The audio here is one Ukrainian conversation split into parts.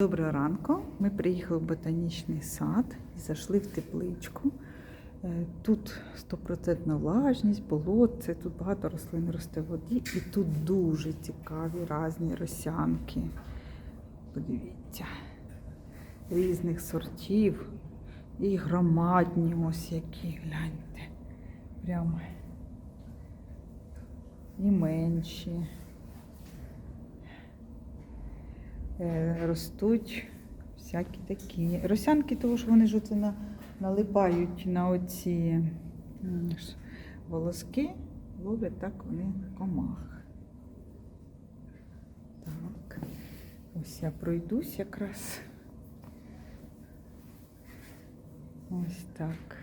Доброго ранку. Ми приїхали в ботанічний сад і зайшли в тепличку. Е, Тут стопроцентна влажність, болотце, тут багато рослин росте в воді, і тут дуже цікаві різні росянки. Подивіться, різних сортів і громадні ось які, гляньте. Прямо і менші. Е, ростуть всякі такі. Росянки, тому що вони ж на, налипають на оці волоски, ловлять так вони комах. Так. Ось я пройдусь якраз. Ось так.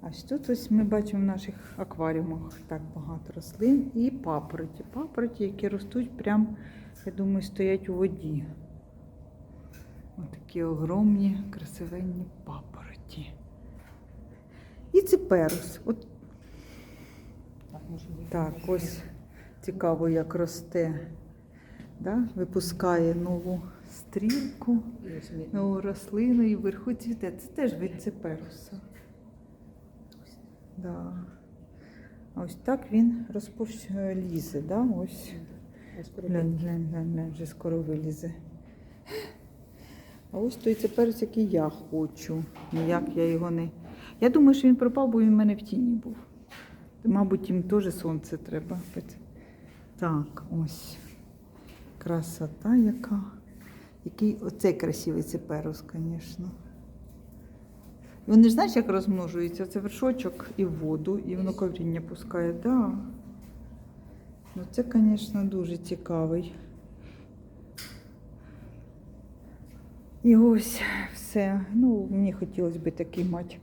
А ось тут ось ми бачимо в наших акваріумах так багато рослин і папороті. Папороті, які ростуть прям, я думаю, стоять у воді. Такі огромні, красивенні папороті. І циперус. От так, ось цікаво, як росте. Да? Випускає нову стрілку, нову рослину і вверху цвіте. Це теж від циперуса. Да. А ось так він розповсь... лізе, да? ось. Глянь, глянь, глянь, глянь, вже скоро вилізе. А ось той цеперець, який я хочу. Ніяк я його не. Я думаю, що він пропав, бо він в мене в тіні був. Мабуть, їм теж сонце треба. Так, ось. Красота яка. Який оцей красивий цеперус, звісно. Вони ж знаєш, як розмножуються? Це вершочок і воду, і воно коріння пускає. Да. Ну це, звісно, дуже цікавий. І ось все. Ну, мені хотілося б такий мати.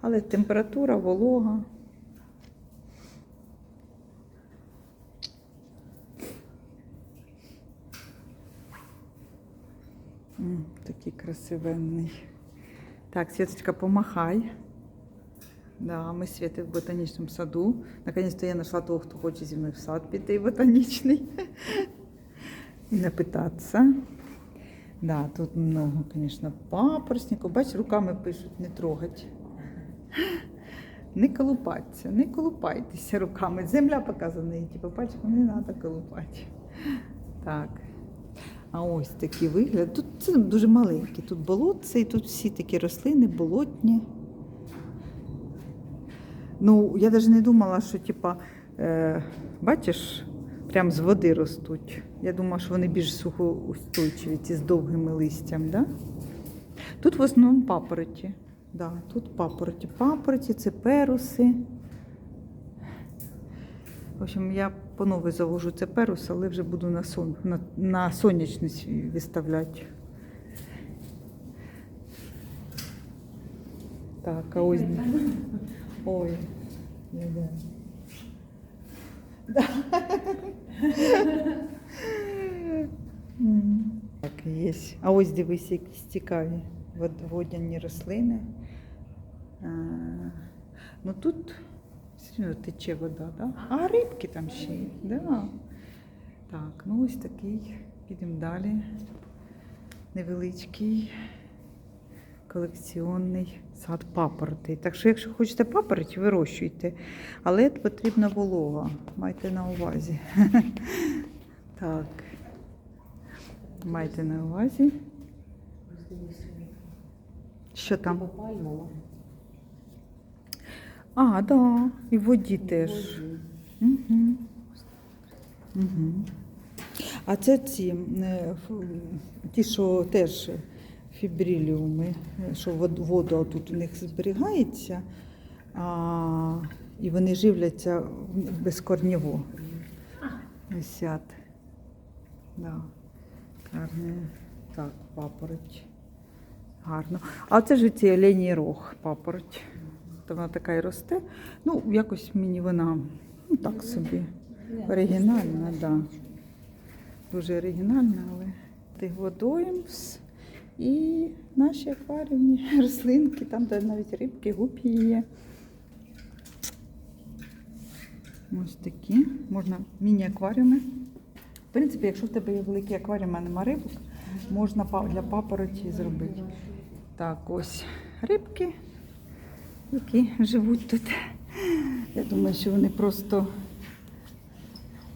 Але температура, волога. Такий красивенний. Так, Светочка, помахай. Да, ми Світи в ботанічному саду. Наконец-то я знайшла того, хто хоче зі мною в сад піти ботанічний. І напитатися. Да, тут много, звісно, папоротників. Бач, руками пишуть, не трогать. Не колупаться, не колупайтеся руками. Земля показана, і типу, не треба колупати. Так. А ось такий вигляд. Тут це дуже маленький. Тут болотце, і тут всі такі рослини, болотні. Ну, я навіть не думала, що, типа, е, бачиш, прям з води ростуть. Я думала, що вони більш сухоустойчиві, ці з довгими листям. Да? Тут в основному папороті. Да, тут папороті. Папороті, це перуси. В общем, я по новій завожу це перус, але вже буду на, сон, на, на сонячність виставляти. Так, а ось. Ой. не да. Так, є. А ось дивись, якісь цікаві вод- водяні рослини. Ну тут все тече вода, да? а рибки там ще є. Да. Так, ну ось такий. Підемо далі. Невеличкий колекціонний сад папоротей. Так що, якщо хочете папороті, вирощуйте. Але потрібна волога. Майте на увазі. Так. Майте на увазі. Що там? А, да, і в воді теж. Угу. Угу. А це ці, е, ті, що теж фібриліуми, е, що вод- воду тут у них зберігається, а, і вони живляться безкорнєво. Висять. Да. Гарне. Так, папороть. Гарно. А це ж ці оленій рог, папороть. То вона така і росте. Ну, якось мені вона ну, так собі. Оригінальна, так. Да. Дуже оригінальна, але тих і наші акваріумні рослинки, там де навіть рибки, гупі є. Ось такі. Можна міні-акваріуми. В принципі, якщо в тебе є великий акваріум, а нема рибок, можна для папороті зробити. Так, ось рибки, які живуть тут. Я думаю, що вони просто.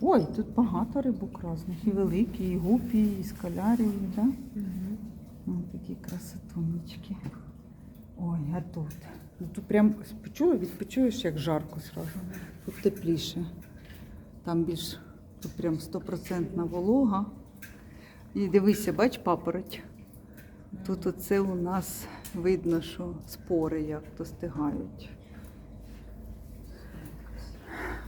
Ой, тут багато рибок різних. І великі, і гупі, і скалярі, да? Ось такі красотунечки. Ой, а тут. Ну, тут прям почула, відпочуєш, як жарко зразу. Тут тепліше. Там більш тут прям стопроцентна волога. І дивися, бач папороть. Тут оце у нас видно, що спори як достигають.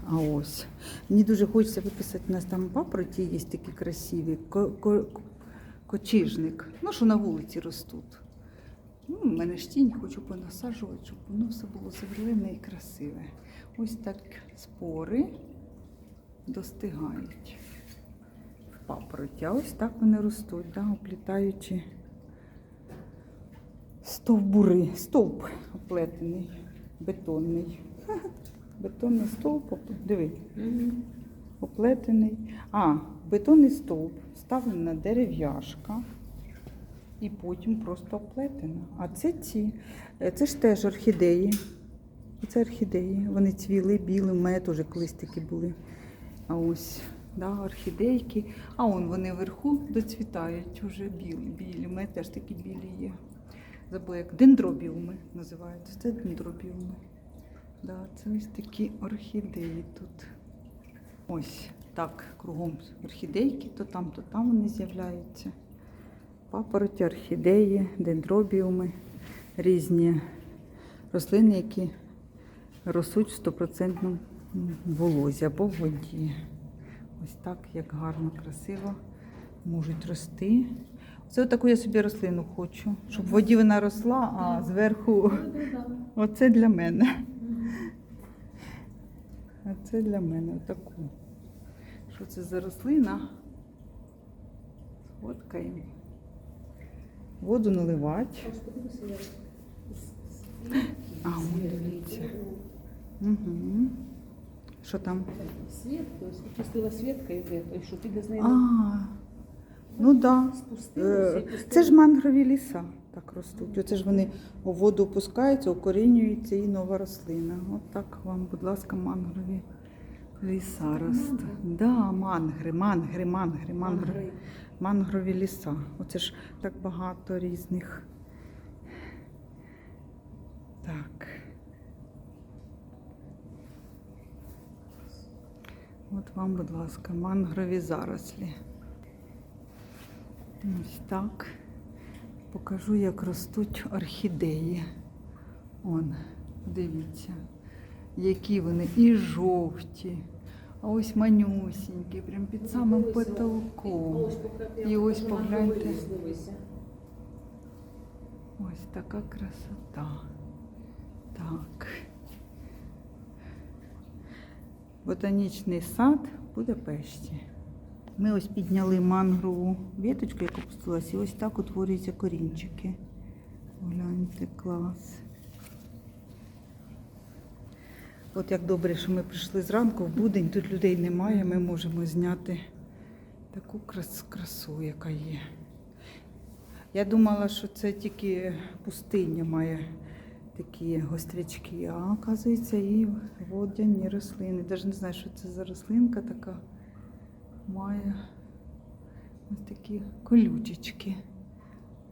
А ось. Мені дуже хочеться виписати, у нас там папороті є такі красиві, ко- ко- кочижник. Ну, що на вулиці ростуть. Ну, у мене ж тінь, хочу понасаджувати, щоб воно все було зелене і красиве. Ось так спори достигають в папороті. А ось так вони ростуть, да, оплітаючи стовбури. Стовп оплетений, бетонний. Бетонний стовп, диви, оплетений. А, бетонний стовп ставлений на дерев'яшка і потім просто оплетена. А це ці, е, це ж теж орхідеї. Це орхідеї. Вони цвіли білі, у мене теж колись такі були. А ось да, орхідейки. А он вони вверху доцвітають вже білі. білі. У мене теж такі білі є. Забула, як дендробіуми називаються. Це дендробіуми. Да, це ось такі орхідеї тут. Ось так, кругом орхідейки, то там, то там вони з'являються. Папороті, орхідеї, дендробіуми, різні рослини, які ростуть в стопроцентному волозі або в воді. Ось так, як гарно, красиво можуть рости. Це таку я собі рослину хочу, щоб в воді вона росла, а зверху оце для мене. А це для мене отаку. Що це за рослина? Сфоткаємо. Воду наливати. А, дивіться. Угу. Що там? Свет, то есть пустила Светка из этого, и что ты без неї А, ну так. Да. Е. Це ж мангрові ліса так ростуть. Оце ж вони у воду опускаються, укорінюються і нова рослина. От так вам, будь ласка, мангрові ліса ростуть. Да, мангри, мангри, мангри. Мангри. Мангрові ліса. Оце ж так багато різних. Так. От вам, будь ласка, мангрові зарослі. Ось так. Покажу, як ростуть орхідеї. Он, дивіться, які вони і жовті, а ось манюсінькі, прям під самим потолком. І ось погляньте. Ось така красота. Так. Ботанічний сад Будапешті. Ми ось підняли мангрову віточку, яка пустилась, і ось так утворюються корінчики. Гляньте, клас. От як добре, що ми прийшли зранку в будень, тут людей немає, ми можемо зняти таку красу, яка є. Я думала, що це тільки пустиня має такі гострячки, а оказується і водяні рослини. Навіть не знаю, що це за рослинка така. Має ось такі колючечки.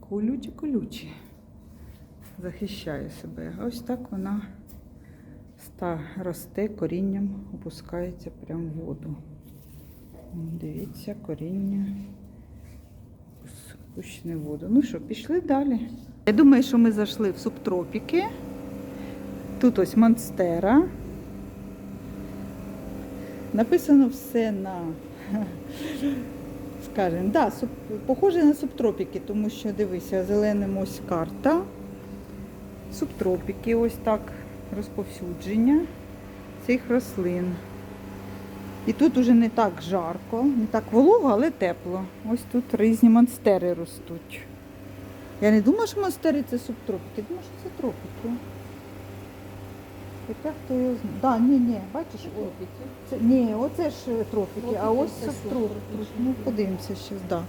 Колючі, колючі. Захищає себе. Ось так вона ста росте корінням, опускається прямо в воду. Дивіться, коріння спущене в воду. Ну що, пішли далі. Я думаю, що ми зайшли в субтропіки. Тут ось монстера. Написано все на, скажімо, да, суб, похоже на субтропіки, тому що дивися, зеленим ось карта. Субтропіки, ось так розповсюдження цих рослин. І тут уже не так жарко, не так волого, але тепло. Ось тут різні монстери ростуть. Я не думала, що монстери це субтропіки, я думала, що це тропіки. Хоча хто його знає. Да, ні, ні, бачиш, о, Тропіки. це, ні, оце ж е, тропіки, а ось це субтропічні. Ну, подивимося зараз, да.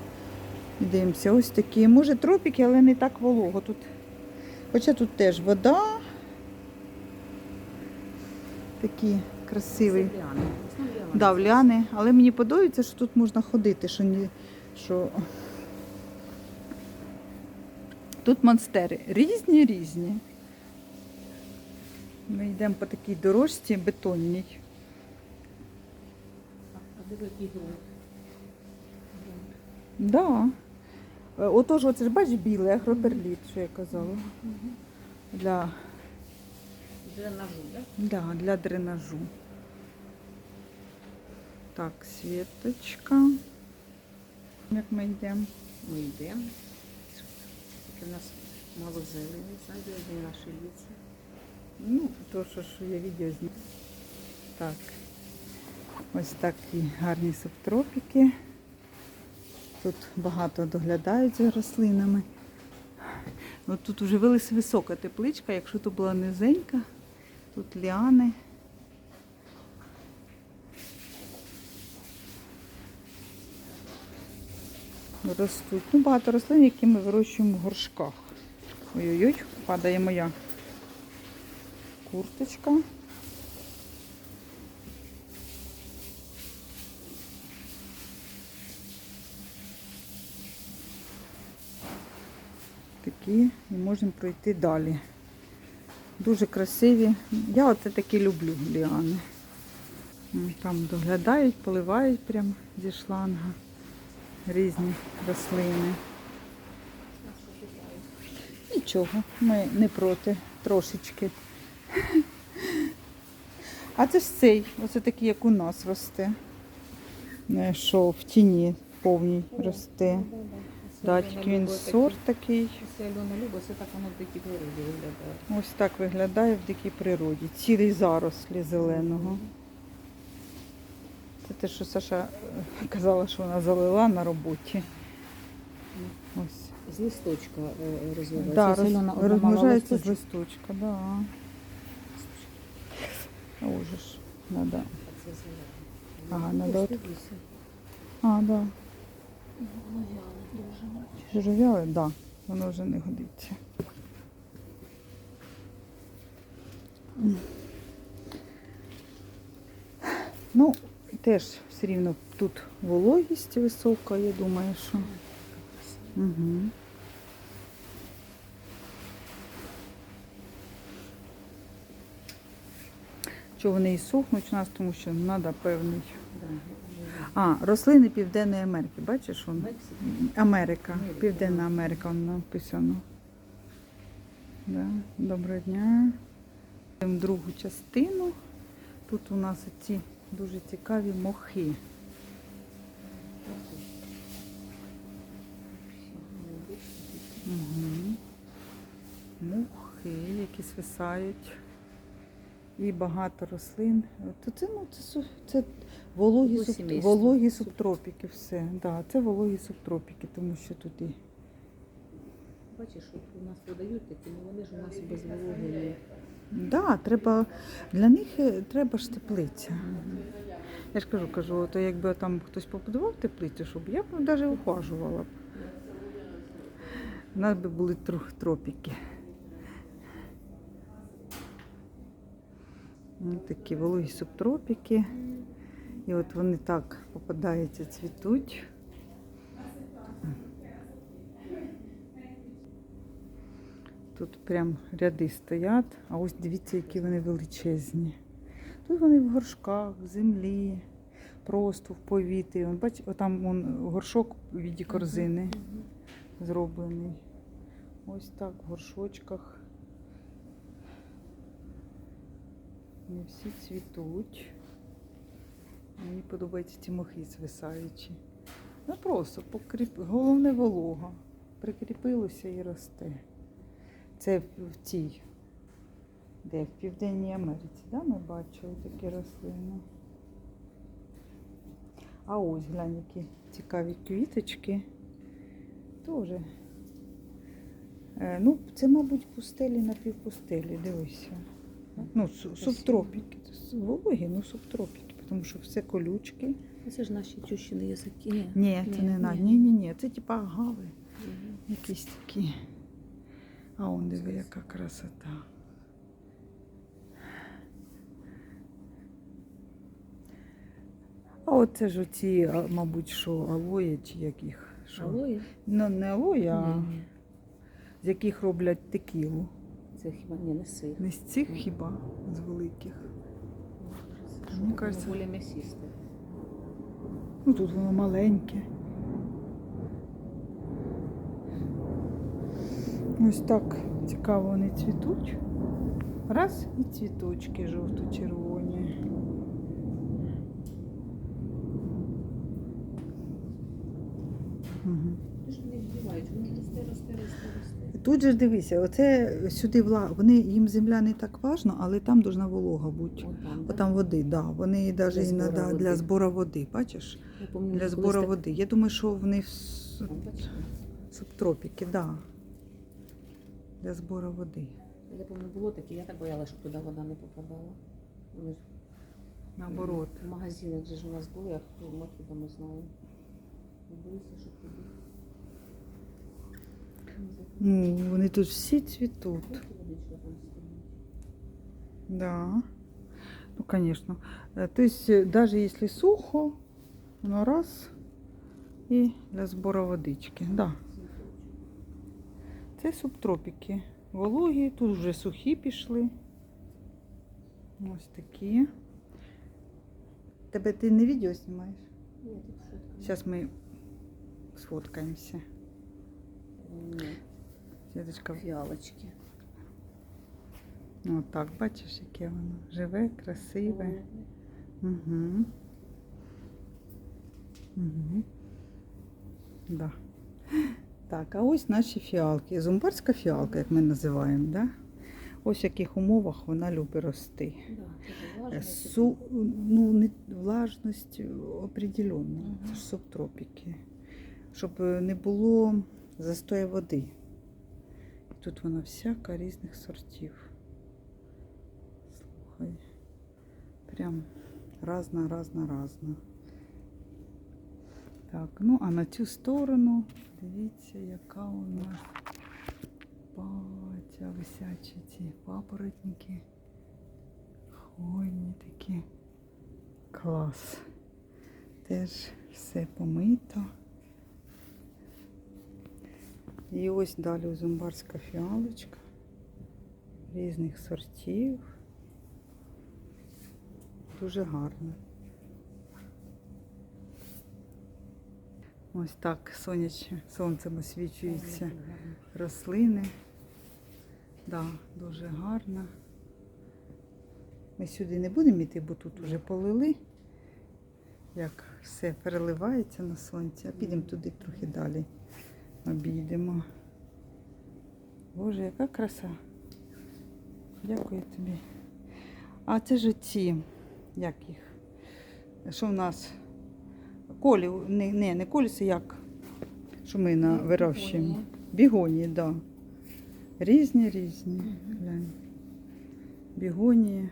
Дивимося, ось такі. Може тропіки, але не так волого тут. Хоча тут теж вода. Такі красиві. Да, в ліани, але мені подобається, що тут можна ходити, що ні, що тут монстери різні різні. Ми йдемо по такій дорожці бетонній. А диви, який ґрунт. Да. Е, Отож, оце ж бачиш білий агроперліт, що я казала. Для, Дренажу, так? да, для дренажу. Так, світочка. Як ми йдемо? Ми йдемо. Тільки в нас мало зелені, ззаді наші ліси. Ну, то, що ж я відео знімаю. Так. Ось такі гарні субтропіки. Тут багато доглядають за рослинами. От тут вже вилась висока тепличка, якщо то була низенька, тут ліани. Ростуть. Ну, багато рослин, які ми вирощуємо в горшках. Ой-ой-ой, падає моя курточка. Такі і можемо пройти далі. Дуже красиві. Я оце такі люблю ліани. Там доглядають, поливають прямо зі шланга різні рослини. Нічого, ми не проти трошечки. А це ж цей, оце такий, як у нас росте. Не, Що в тіні повній росте. Да, тільки він сорт такий. Так. Ось так виглядає в дикій природі. Цілий зарослі зеленого. Це те, що Саша е, казала, що вона залила на роботі. Ось. З листочка е, розвивається. Да, роз, розмножається з листочка, да. Ж, надо. Ага, надо. от- А, да. Дуже. Жиров'яле, да. Воно вже не годиться. Ну, теж все рівно тут вологість висока, я думаю, що. Угу. Що вони і сохнуть у нас, тому що треба певний. А, рослини Південної Америки, бачиш? Он? Мексика. Америка, Америка, Південна Америка воно написано. Да. Доброго дня. Йдемо другу частину. Тут у нас ці дуже цікаві мохи. Угу. Мухи, які свисають. І багато рослин. То це, ну, це, це вологі, суб... вологі субтропіки, все. Да, це вологі субтропіки, тому що тут і Бачиш, що у нас подають такі, ну вони ж у нас без вологи. Да, треба, для них е, треба ж теплиця. Я ж кажу, кажу, то якби там хтось побудував теплицю, щоб я б навіть ухажувала б. У нас би були тро- тропіки. Ось такі вологі субтропіки. І от вони так попадаються, цвітуть. Тут прям ряди стоять, а ось дивіться, які вони величезні. Тут вони в горшках, в землі, просто в повітрі. Вон, бач, отам вон, горшок у віді корзини зроблений. Ось так в горшочках. Вони всі цвітуть. Мені подобаються ці мохи звисаючі. Ну просто покріп... головне волога. Прикріпилося і росте. Це в цій, де в Південній Америці, да, ми бачили такі рослини. А ось глянь, які цікаві квіточки. Тоже. Е, ну, це, мабуть, пустелі напівпустелі, дивися. Ну, субтропіки. Вологі, ну субтропіки, тому що все колючки. Це ж наші тющини язики. Ні, Ні, це не на. Ні, ні, ні, це типа агави. Якісь такі. А он диви, яка красота. А оце ж оці, мабуть, що алоє чи яких. Що? Алої? Ну, не алоє, а Ні, ні. з яких роблять текілу. Це хіба ні, не сир. Не з цих хіба, з великих. Мені кажеться- більш м'ясисте. Ну тут воно маленьке. Ось так цікаво вони цвітуть. Раз і цвіточки жовто-червоні. Угу. Ти ж не росте, росте, росте, росте. Тут же ж дивися, оце сюди вла... вони їм земля не так важно, але там должна волога бути. От там, води, да. Вони навіть іноді води. для збору води, бачиш? Я пам'ятаю, Для збору так- води. Я думаю, що вони в О, субтропіки, да. Для збору води. Я пам'ятаю, було таке, я так боялася, щоб туди вода не попадала. Ж Наоборот. В магазинах же ж у нас були, а хто ми откуда ми знаємо. Боюся, щоб туди. Ну, вони тут всі цвітуть. Да. Ну, конечно. Э, То есть, э, даже если сухо, воно раз і для збору водички. Да. Це субтропіки. Вологі, тут вже сухі пішли. Ось такі. Тебе ти не відео знімаєш? Ні, тут фотка. Зараз ми сфоткаємося. Ні, Світочка, фіалочки. ну так, бачиш, яке воно живе, красиве. Угу. Угу. Да. Так, а ось наші фіалки. Зумбарська фіалка, як ми називаємо, да? Ось в яких умовах вона любить рости. Да, Су, ну, не, влажність определенна. Мгм. Це ж субтропіки. Щоб е, не було застою води. Тут вона всяка різних сортів. Слухай. Прям разна, разна, разна. Так, ну а на цю сторону дивіться, яка у нас батя висячі ці папоротники. Хвойні такі. Клас. Теж все помито. І ось далі зумбарська фіалочка різних сортів. Дуже гарно. Ось так сонячне, сонцем освічуються рослини. Да, дуже гарно. Ми сюди не будемо йти, бо тут вже полили. Як все переливається на сонці, а підемо туди трохи далі. Обійдемо. Боже, яка краса. Дякую тобі. А це ж ці, як їх? Що в нас? Колі, не, не, не коліси, як? Що ми на вирощуємо? Бігонії, так. Да. Різні, різні. Глянь. Бігонії.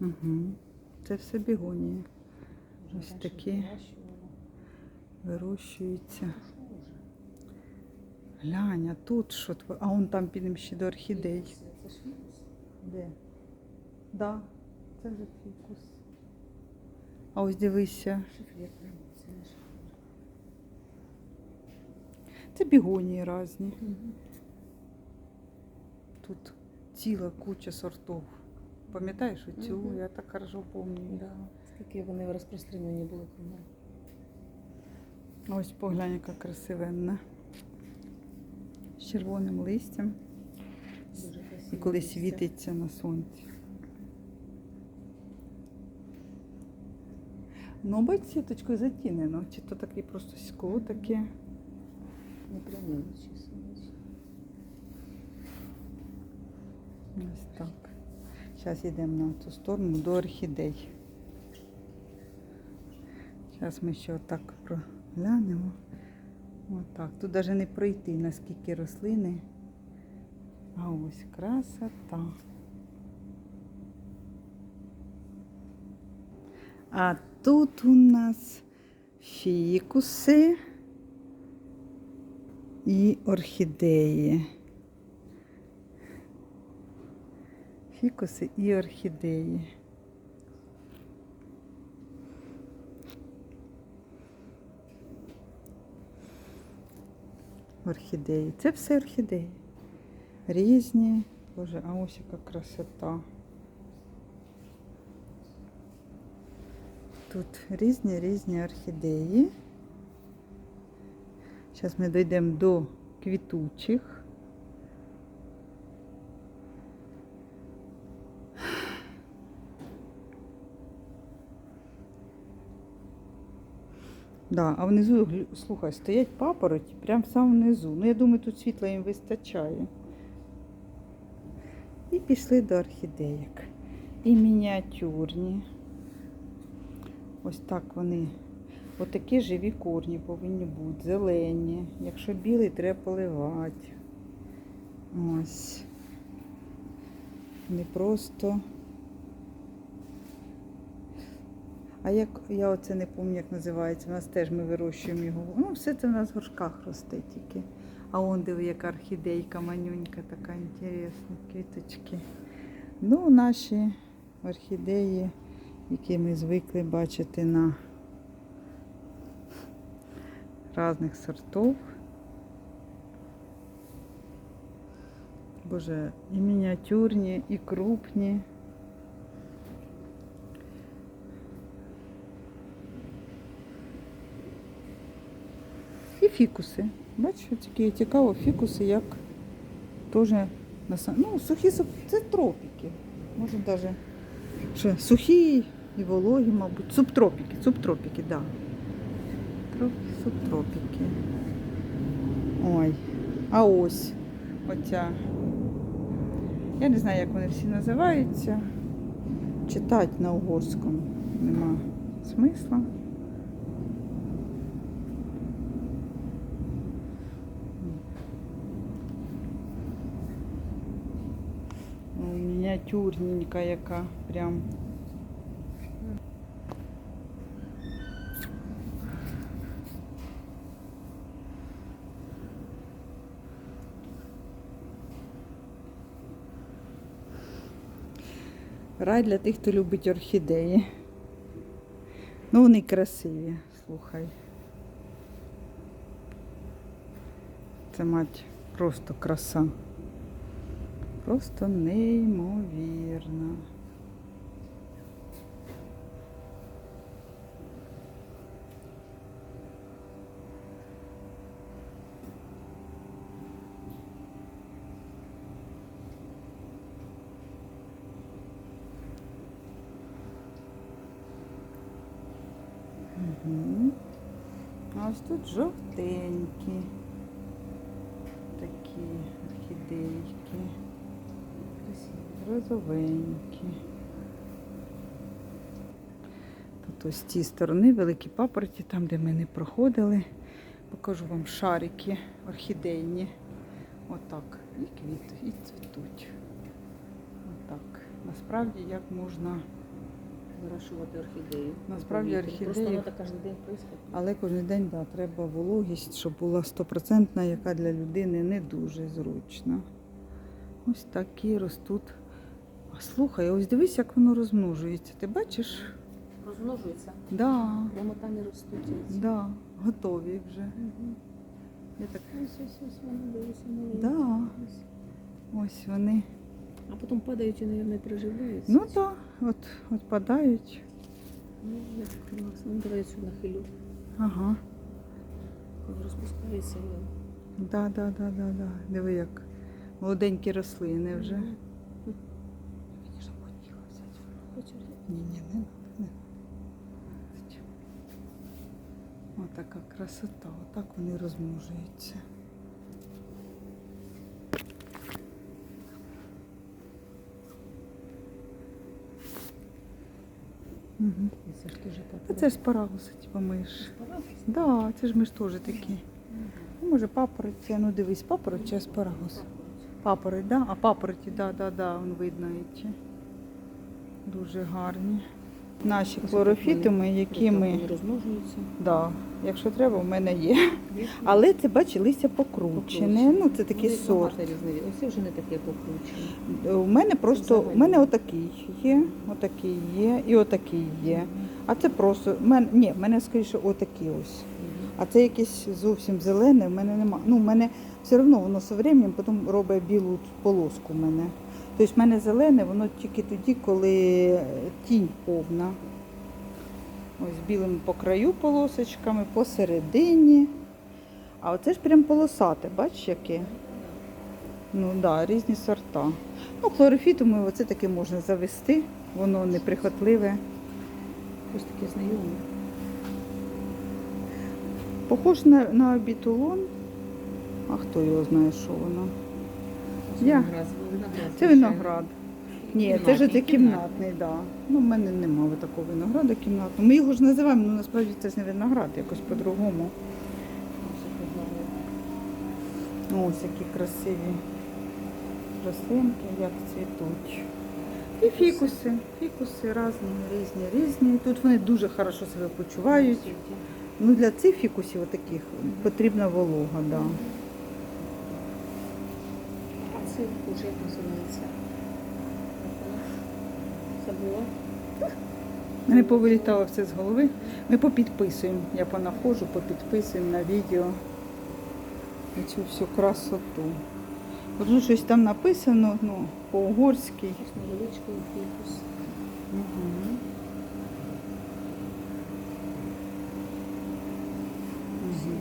Угу. Це все бігонії. Ось такі. Вирощуються. Глянь, а тут що тво- А он там підемо ще до орхідей. Це- фікус. Де? Да, це вже фікус. А ось дивися. Це бігонії різні. Тут ціла куча сортів. Пам'ятаєш оцю? Мгм. Я так хорошо пам'ятаю. Да. Такі вони розпространені були кругом. Ось поглянь, яка красивенна. З червоним листям. І коли світиться на сонці. Ну, бач, сіточкою затінено. Чи то таке просто скло таке. Не прямі, чесно. Ось так. Зараз йдемо на ту сторону до орхідей. Зараз ми ще отак проглянемо. Отак. Тут навіть не пройти, наскільки рослини. А ось красота. А тут у нас фікуси і орхідеї. Фікуси і орхідеї. Орхідеї. Це все орхідеї. Різні. Боже, а ось яка красота. Тут різні різні орхідеї. Зараз ми дійдемо до квітучих. Да, а внизу, слухай, стоять папороті, прямо самому внизу. Ну, я думаю, тут світла їм вистачає. І пішли до орхідеїк. І мініатюрні. Ось так вони. Отакі живі корні повинні бути, зелені. Якщо білий, треба поливати. Ось. Не просто. А як я оце не пам'ятаю, як називається. У нас теж ми вирощуємо його. Ну, все це в нас в горшках росте тільки. А он диви, яка орхідейка манюнька, така інтересна, квіточки. Ну, наші орхідеї, які ми звикли бачити на різних сортів. Боже, і мініатюрні, і крупні. І фікуси. Бачиш, такі цікаво, фікуси як теж Ну, сухі це тропіки. Може навіть що, сухі і вологі, мабуть. Субтропіки, субтропіки, так. Да. Троп- Субтропіки. Ой. А ось оця. Я не знаю, як вони всі називаються. Читати на угорському нема смисла. Ну, Мініатюрненька яка прям. Рай для тих, хто любить орхідеї. Ну, вони красиві, слухай. Це мать просто краса. Просто неймовірно. Угу. Ось тут жовтенькі Розовенькі. Тут ось з цієї сторони великі папороті, там, де ми не проходили. Покажу вам шарики орхідейні. Отак. І квіт, і цвітуть. Отак. Насправді як можна, Вирощувати орхідею. Насправді орхідеї- але кожен день да, треба вологість, щоб була стопроцентна, яка для людини не дуже зручна. Ось такі ростуть. Слухай, ось дивись, як воно розмножується. Ти бачиш? Розмножуються. Да, Прямо там і ростуть. да, готові вже. Мгм. Я так, Ось, ось, ось вони дивися маленькі. Да. Ось. вони. А потім падають і, мабуть, приживляються. Ну так, от, от падають. Ну, як класно. Ну, давай я цю нахилю. Ага. Розпускається. я- Да, да, да, да, да. Диви, як молоденькі рослини вже. Мгм. Мені ж хотіла взяти. Хочеш? Ні, ні, не. Отака красота, отак вони розмножуються. Угу. Це ж теж А це ж парагуси, типу ми ж. Папороть? Да, це ж ми ж теж такі. Ну, може папороті, ну дивись, папороть чи аспарагус? Папороть, да? А папороті, да, да, да, он видно ці. Дуже гарні. наші хлорофітуми, які ми. Розмножуються. Да, якщо треба, в мене є. Але це бачи, листя покручене. Ну, це такий сорт. Ось вже не таке покручене. У мене просто у мене отакий є, отакий є і отакий є. А це просто в мене ні, в мене скоріше отакі ось. А це якесь зовсім зелене, в мене нема. Ну, в мене все одно воно з временем потім робить білу полоску в мене. Тобто в мене зелене, воно тільки тоді, коли тінь повна. Ось білим по краю полосочками, посередині. А оце ж прям полосате, бачиш яке? Ну так, да, різні сорта. Ну, хлорофітуми оце таке можна завести, воно неприхотливе. Ось таке знайоме. Похож на, на бітулон. А хто його знає, що воно? Я. Це виноград. Ні, це ж це кімнатний, так. Да. Ну, в мене немає такого винограду кімнатного. Ми його ж називаємо, але насправді це ж не виноград, якось по-другому. Ось. Ну, які красиві рослинки, як цвітуть. І фікуси. Фікуси різні, різні, різні. Тут вони дуже хорошо себе почувають. Ну, для цих фікусів таких потрібна волога, да. А це вже як називається? Забула. Не повилітало все з голови. Ми попідписуємо. Я понаходжу, попідписуємо на відео цю всю красоту. От ну, щось там написано, ну, по-угорськи. Ось невеличкий фікус. Угу.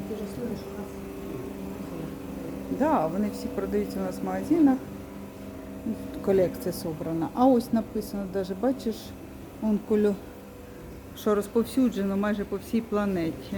Ти ж слухаєш, у нас Да, вони всі продаються у нас в магазинах. Колекція собрана. А ось написано, навіть бачиш, он кольо, що розповсюджено майже по всій планеті.